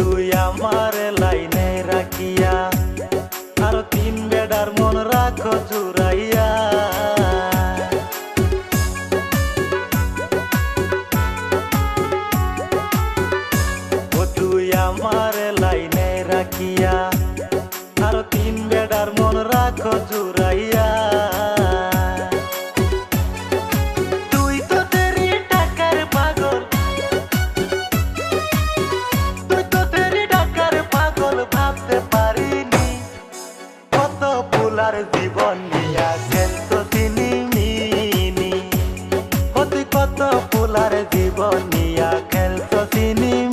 তুই আমার লাইনে রাখিয়া, আর তিন বেডার মন রাখো জুড়াইয়া। তুই আমার লাইনে রাখিয়া, আর তিন বেডার মন রাখো জুড়াইয়া। জীবন নিয়াছেন তো তিনি মিনি অতি কত পোলার জীবন নিয়া তিনি